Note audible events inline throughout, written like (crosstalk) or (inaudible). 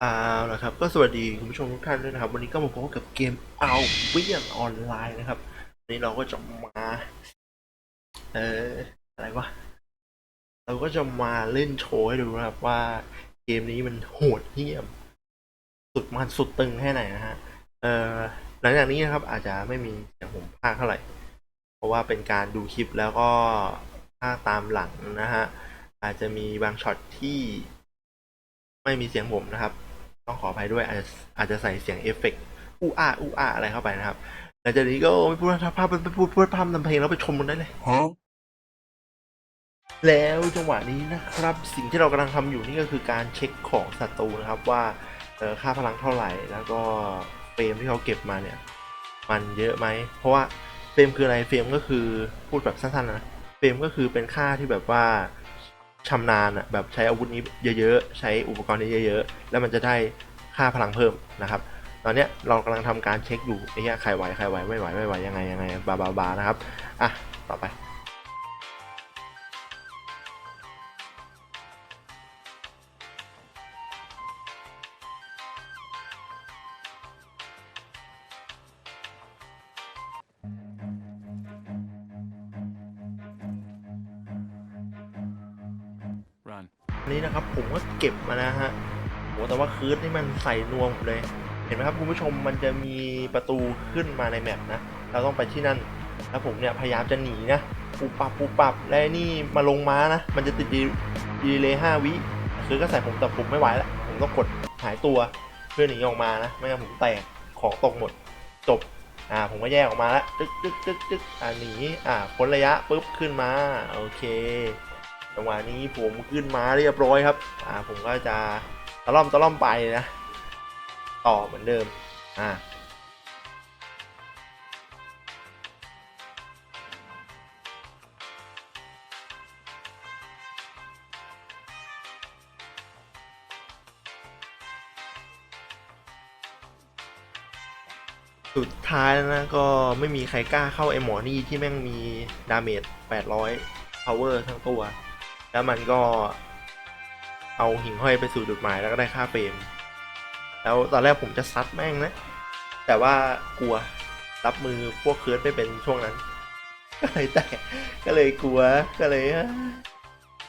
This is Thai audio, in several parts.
เอาละครับก็สวัสดีคุณผู้ชมทุกท่านด้วยนะครับ วันนี้ก็มาพบกับเกมเอาเวียนออนไลน์นะครับวันนี้เราก็จะมาเอ่ออะไรวะเราก็จะมาเล่นโชว์ให้ดูนะครับว่าเกมนี้มันโหดเหี้ยม สุดมันสุดตึงแค่ไหนนะฮะเอ่อหลังจากนี้นะครับอาจจะไม่มีเสียงผมพากเท่าไหร่ เพราะว่าเป็นการดูคลิปแล้วก็พากตามหลังนะฮะอาจจะมีบางช็อตที่ไม่มีเสียงผมนะครับ ต้องขออภัยด้วยอาจจะอาจจะใส่เสียงเอฟเฟกต์อู้อ้าอู้อ้าอะไรเข้าไปนะครับหลังจากนี้ก็ไม่พูดภาพไปพูดพูดภาพนำเพลงแล้วไปชมกันได้เลย Huh? แล้วจังหวะนี้นะครับ สิ่งที่เรากำลังทำอยู่นี่ก็คือการเช็คของศัตรูนะครับว่าเออค่าพลังเท่าไหร่ แล้วก็เฟรมที่เขาเก็บมาเนี่ย มันเยอะไหมเพราะว่าเฟรมคืออะไรเฟรมก็คือพูดแบบสั้นๆนะเฟรมก็คือเป็นค่าที่แบบว่า ชำนาญอะแบบใช้อาวุธนี้เยอะๆ ใช้อุปกรณ์นี้เยอะๆ แล้วมันจะได้ค่าพลังเพิ่มนะครับ ตอนเนี้ยเรากำลังทำการเช็คอยู่ไอ้เหี้ยใครไหวใครไหวไม่ไหวไม่ไหวยังไงยังไงบาบาบานะครับ อะ ต่อไป ก็บมานะฮะโหแต่ว่าคืนนี่มันใส่นวมเลย เห็นไหมครับคุณผู้ชมมันจะมีประตูขึ้นมาในแมปนะ เราต้องไปที่นั่น แล้วผมเนี่ยพยายามจะหนีนะปูปับปูปับและนี่มาลงม้านะ มันจะติดดีดีเลยห้าวิ คือก็ใส่ผมแต่ผมไม่ไหวแล้วผมต้องกดหายตัวเพื่อหนีออกมานะ ไม่งั้นผมแตกของตกหมดจบอ่าผมก็แยกออกมาแล้วตึ๊กตึ๊กตึ๊กตึ๊กอ่าหนีอ่าพ้นระยะปุ๊บขึ้นมา โอเค จังหวะนี้ผมขึ้นมาเรียบร้อยครับ อ่าผมก็จะตะล่อมตะล่อมไปนะ ต่อเหมือนเดิม อ่าสุดท้ายนะก็ไม่มีใครกล้าเข้าไอหมอนี่ที่แม่งมีดาเมจ800 power ทั้งตัว แล้วมันก็เอาหิ่งห้อยไปสู่จุดหมายแล้วก็ได้ค่าเฟรม แล้วตอนแรกผมจะซัดแม่งนะ แต่ว่ากลัวรับมือพวกเคิร์ดไม่เป็นช่วงนั้น ก็เลยแต่ก็เลยกลัวก็เลย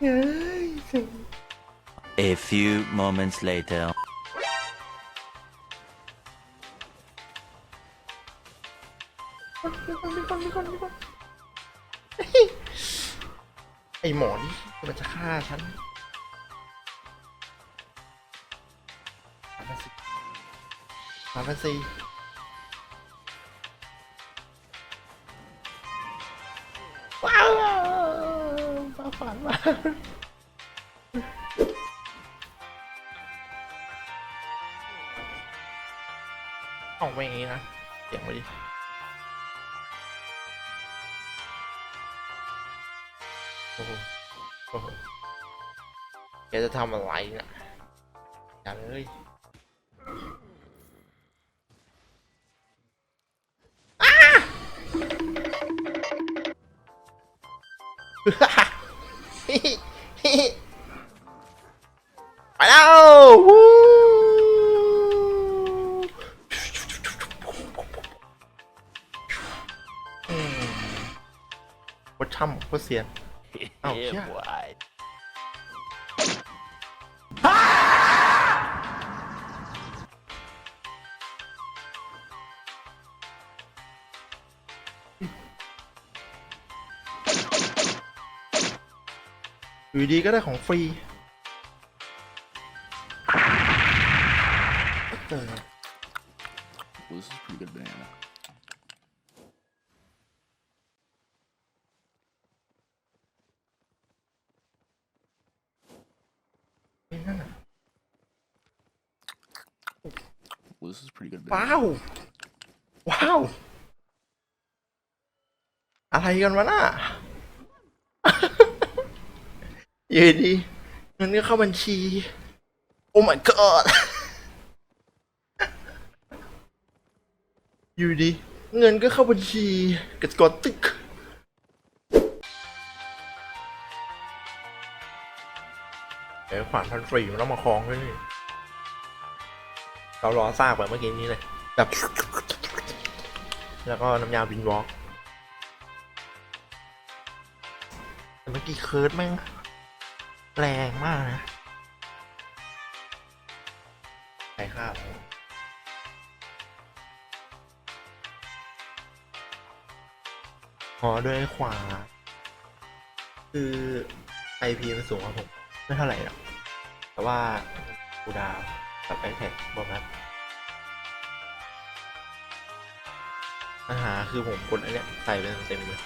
เฮ้ยเซ็ง A few moments later. มีคนมีคนมีคนมีคน ไอหมอนี่มันจะฆ่าฉันสามพันสี่สามพันสี่ว้าวฟ้าฝันมาออกไปอย่างนี้นะเสียงไปดิ กจะทำอะไรเนี่ยอย่าเลยอ้าไปแล้ววู้อืมโคตรช่ำโคตรเสียน Oh, yeah. boy. อยู่ดีก็ได้ของฟรีเออ Well, this is pretty good banana. ไม่นั่นน่ะ Well, this is pretty good ว้า banana. ว ว้าว อะไรกันวะน่ะ อยู่ดีเงินก็เข้าบัญชี โอ้ my god อยู่ดี เงินก็เข้าบัญชีกดกดตึกเดี๋ยวขวานพันฟรีมันต้องมาคล้องด้วยนี่เราล้อซากแบบเมื่อกี้นี้เลยแบบแล้วก็น้ำยาวินวอล์กเมื่อกี้เคิร์ดแม่ง แรงมากนะใส่ข้าวอ๋อด้วยขวา คือไอพีมันสูงกว่าผม ไม่เท่าไหร่หรอก แต่ว่ากูดาวกับไอแท็กบอนัสปัญหาคือผมกดไอเนี้ยใส่ไปเต็มๆเลย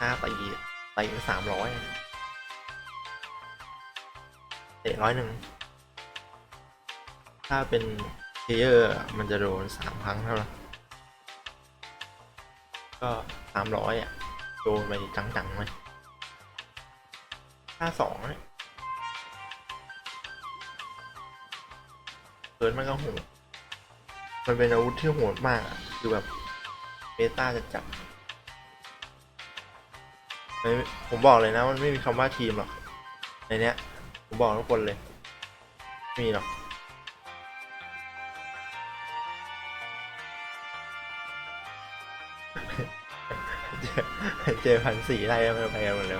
ห้าตีตีไปสามร้อยเตะร้อยหนึ่ง ถ้าเป็นเพลเยอร์มันจะโดนสามครั้งเท่านั้นก็สามร้อยอะ โดนไปจังๆเลยห้าสองเนี่ยเฟิร์สมันก็โหดมันเป็นอาวุธที่โหดมากอะคือแบบเบต้าจะจับผมบอกเลยนะมันไม่มีคำว่าทีมหรอกในเนี้ย ผมบอกทุกคนเลย มีหรอกเจอพันสี่ไล่แล้วไม่ไปกันหมดเลย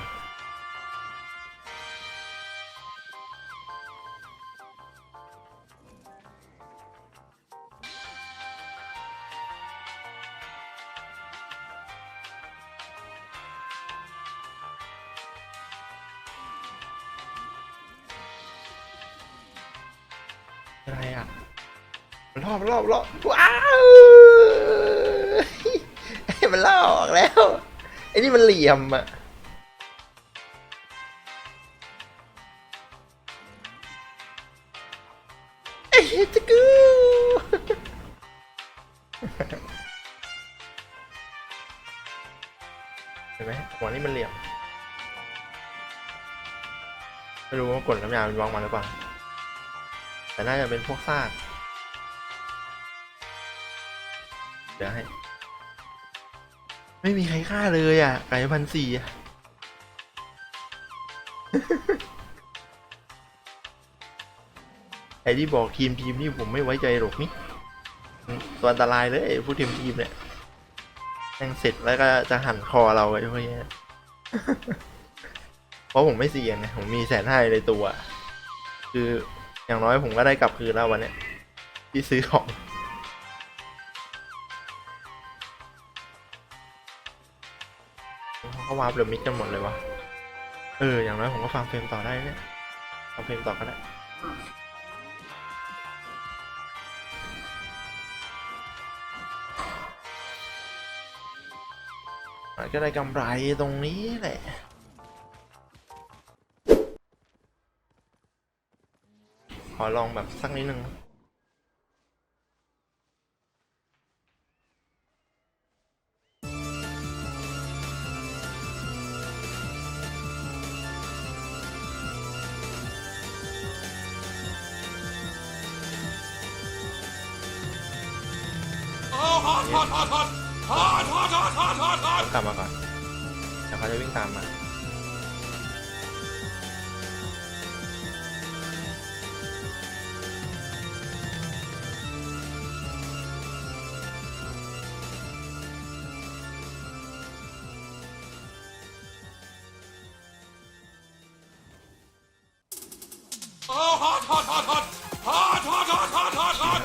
รอบรอบรอบว้าวมันลอกแล้วไอ้นี่มันเหลี่ยมอะไอ้เหี้ยจะกูเห็นไหมหัวนี่มันเหลี่ยมไม่รู้ว่ากดน้ำยามันวางมาหรือเปล่าแต่น่าจะเป็นพวกซาก เดี๋ยวให้ ไม่มีใครฆ่าเลยอะ ไก่พันสี่อะ ไอ้ที่บอกทีมทีมนี่ผมไม่ไว้ใจหรอกนี่ตัวอันตรายเลยไอ้ผู้ทีมทีมเนี่ยแม่งเสร็จแล้วก็จะหั่นคอเราไอ้พวกเนี้ยเพราะผมไม่เสี่ยงไงผมมีแสนห้าในตัว คืออย่างน้อยผมก็ได้กลับคืนแล้ววันเนี้ยที่ซื้อของ เขาวาร์ปหรือมิดกันหมดเลยวะเออ อย่างน้อยผมก็ฟังเพลงต่อได้เนี่ยฟังเพลงต่อก็ได้ก็ได้กำไรตรงนี้แหละขอลองแบบสักนิดนึง ต้องกลับมาก่อนเดี๋ยวเขาจะวิ่งตามมา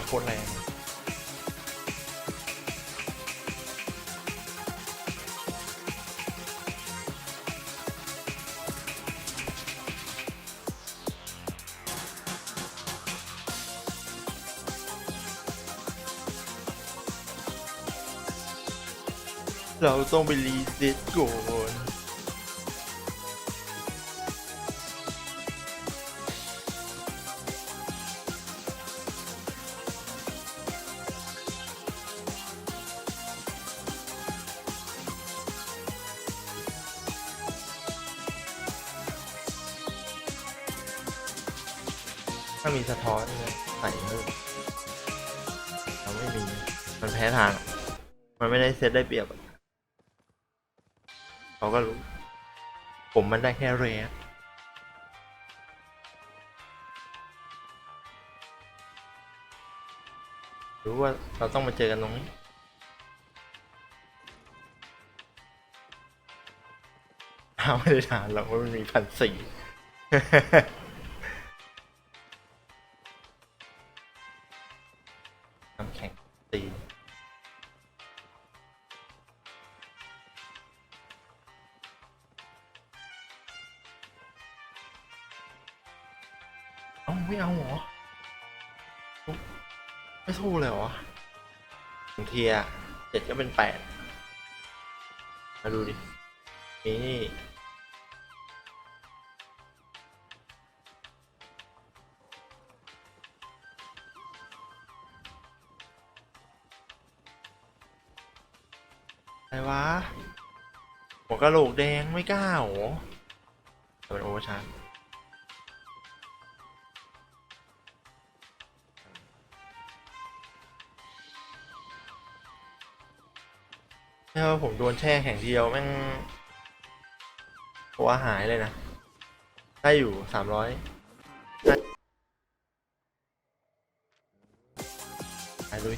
โคตรแรง เราต้องไปรีเซ็ตก่อนถ้ามีสะท้อนเนี่ยใส่เพิ่มเราไม่มี มันแพ้ทาง มันไม่ได้เซตได้เปรียบอะ เขาก็รู้ ผมมันได้แค่เรสรู้ว่าเราต้องมาเจอกันตรงนี้เอาไม่ได้ทานเราไม่มีพันสี่ อ้าไม่เอาหรอไม่สู้เลยเหรอหางทีอะเจ็ดก็เป็นแปดมาดูดิ นี่อะไรวะหัวกระโหลกแดงไม่กล้าโหเป็นโอเชาร์ ถ้าผมโดนแช่แข่งเดียวแม่งตัวหายเลยนะ ได้อยู่สามร้อยหายเลย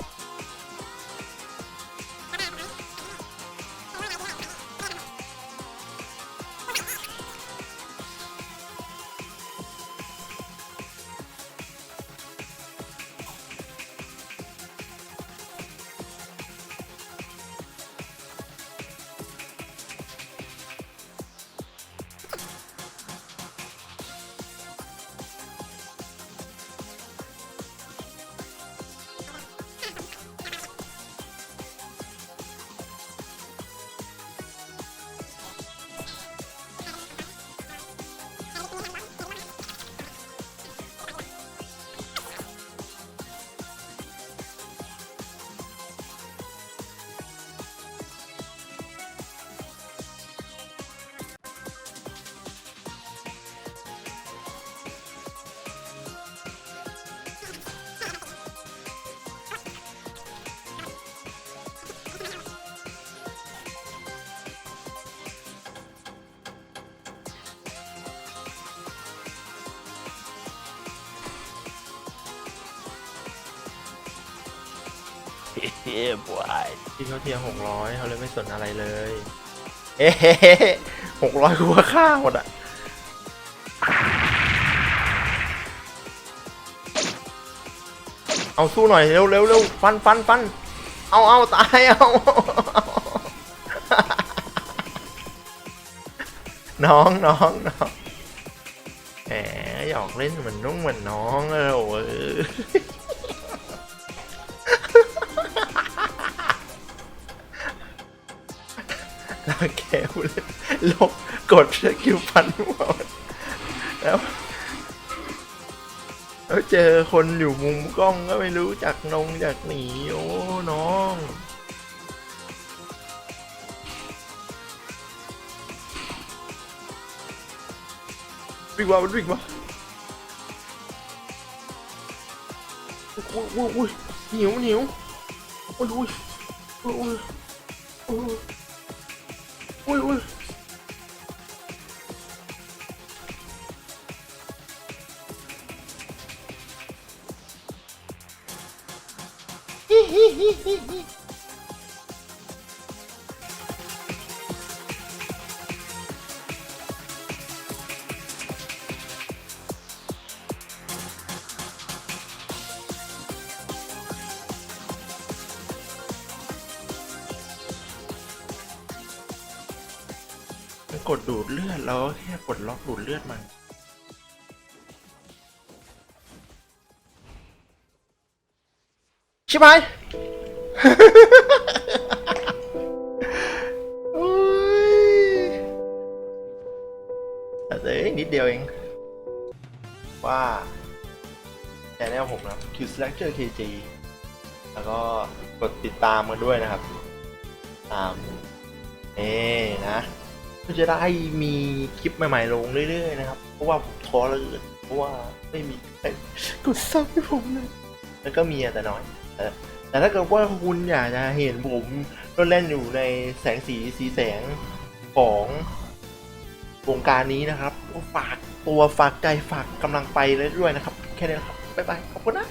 เฮ้ยบอยที่เขาเทียหกร้อยเขาเลยไม่สนอะไรเลย เอ๊ะหกร้อยคือว่าค่าหมดอะเอาสู้หน่อยเร็วเร็วเร็วฟันฟันฟันเอาเอาตายเอาน้องน้องน้องแหมหยอกเล่นเหมือนนุ่งเหมือนน้องเลโอ้ย แกเล่นลบกดสกิวฟันหมดแล้วแล้วเจอคนอยู่มุมกล้องก็ไม่รู้จักนงจากหนีโอ้น้องวิ่งมาวิ่งมาอุ้ยอุ้ยอ้ยหนิวหนิวอุ้อุ้ยอุ้ยอุ้ย Ui, ui. (laughs) กดดูดเลือดเราก็แค่กดล็อกดูดเลือดมันชิบหาย โอ้ยนิดเดียวเอง ว่าแต่แนวผมนะคือ Selector KG แล้วก็กดติดตามกันด้วยนะครับ ตามนี่นะ จะได้มีคลิปใหม่ๆลงเรื่อยๆนะครับ เพราะว่าผมท้อเลยเพราะว่าไม่มีใครกดซับให้ผมเลยแล้วก็มีแต่น้อยแต่ถ้าเกิดว่าคุณอยากจะเห็นผมเล่นอยู่ในแสงสีสีแสงของวงการนี้นะครับ ฝากตัวฝากใจฝากกำลังไปเลยด้วยนะครับ แค่นี้นครับ บ๊ายบาย ขอบคุณนะ